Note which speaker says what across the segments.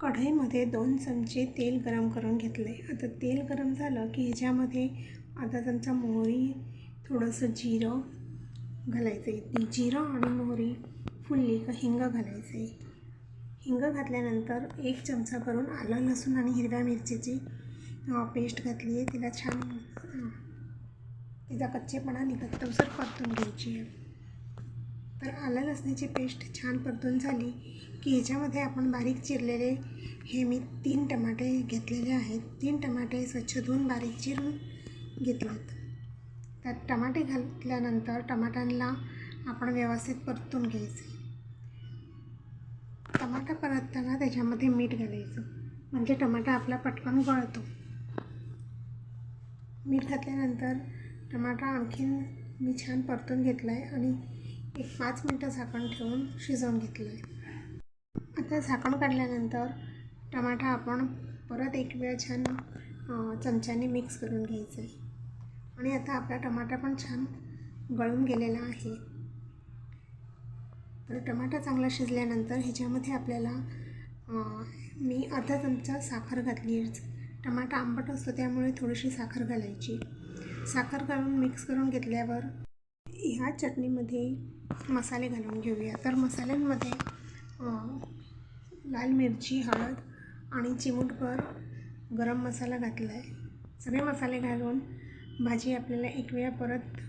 Speaker 1: कढईमध्ये दोन चमचे तेल गरम करून घेतले आता तेल गरम झालं की ह्याच्यामध्ये आता चमचा मोहरी थोडंसं जिरं घालायचं आहे ती जिरं आणि मोहरी फुलली का हिंग घालायचं आहे हिंग घातल्यानंतर एक चमचा करून आलं लसूण आणि हिरव्या मिरचीची पेस्ट घातली आहे. तिला छान तिचा कच्चेपणा निघत तवसर परतून घ्यायची आहे. तर आलं लसणाची पेस्ट छान परतून झाली की ह्याच्यामध्ये आपण बारीक चिरलेले हे मी तीन टमाटे घेतलेले आहेत. तीन टमाटे स्वच्छ धुवून बारीक चिरून घेतलेत. त्यात टमाटे घातल्यानंतर टमाट्यांना आपण व्यवस्थित परतून घ्यायचे. टमाटा परतताना त्याच्यामध्ये मीठ घालायचं. म्हणजे टमाटा आपला पटकन गळतो. मीठ घातल्यानंतर टमाटा आणखीन मी छान परतून घेतला आहे आणि एक पाच मिनटं झाकण ठेवून शिजवून घेतलं आहे आता झाकण काढल्यानंतर टमाटा आपण परत एक वेळ छान चमच्याने मिक्स करून घ्यायचं आहे आणि आता आपला टमाटा पण छान गळून गेलेला आहे. तर टमाटा चांगला शिजल्यानंतर ह्याच्यामध्ये आपल्याला मी अर्धा चमचा साखर घातली आहे. टमाटा आंबट असतो त्यामुळे थोडीशी साखर घालायची. साखर घालून मिक्स करून घेतल्यावर ह्या चटणीमध्ये मसाले घालून घेऊया. तर मसाल्यांमध्ये लाल मिरची हळद आणि चिमूटभर गरम मसाला घातला आहे सगळे मसाले घालून भाजी आपल्याला एक वेळा परत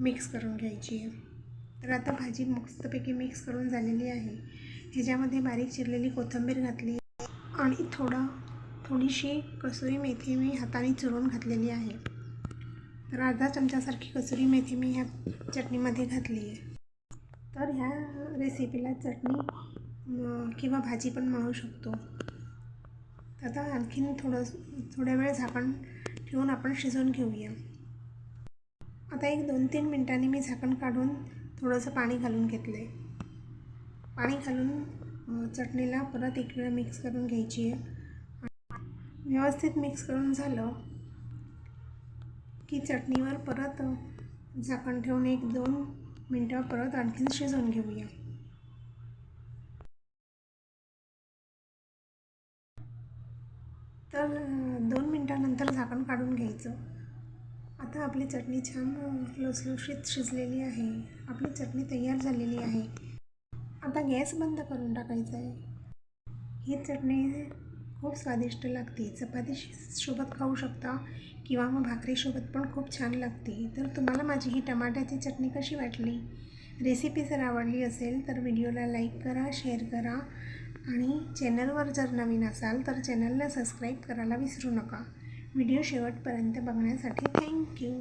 Speaker 1: मिक्स करून घ्यायची आहे. तर आता भाजी मस्तपैकी मिक्स करून झालेली आहे. ह्याच्यामध्ये बारीक चिरलेली कोथिंबीर घातली आणि थोडं थोडीशी कसुरी मेथी मी हाताने चुरून घातलेली आहे. तर अर्धा चमच्यासारखी कसुरी मेथी मी ह्या चटणीमध्ये घातली आहे. तर ह्या रेसिपीला चटणी किंवा भाजी पण म्हणू शकतो. तर आता आणखीन थोडं थोड्या वेळ झाकण ठेवून आपण शिजवून घेऊया. आता एक दोन तीन मिनटांनी मी झाकण काढून थोडंसं पाणी घालून घेतलं आहे पाणी घालून चटणीला परत एक वेळ मिक्स करून घ्यायची आहे. व्यवस्थित मिक्स करून झालं की चटणीवर परत झाकण ठेवून एक दोन मिनटं परत आणखीन शिजवून घेऊया. तर दोन मिनटानंतर झाकण काढून घ्यायचं. आता आपली चटणी छान लुसलुशीत शिजलेली आहे. आपली चटणी तयार झालेली आहे. आता गॅस बंद करून टाकायचा आहे. ही चटणी खूप स्वादिष्ट लागते. चपाती सोबत खाऊ शकता किंवा मग भाकरीसोबत पण खूप छान लागते. तर तुम्हाला माझी ही टमाट्याची चटणी कशी वाटली? रेसिपी जर आवडली असेल तर व्हिडिओला लाईक करा शेअर करा आणि चॅनलवर जर नवीन असाल तर चॅनलला सबस्क्राईब करायला विसरू नका. व्हिडिओ शेवटपर्यंत बघण्यासाठी थँक्यू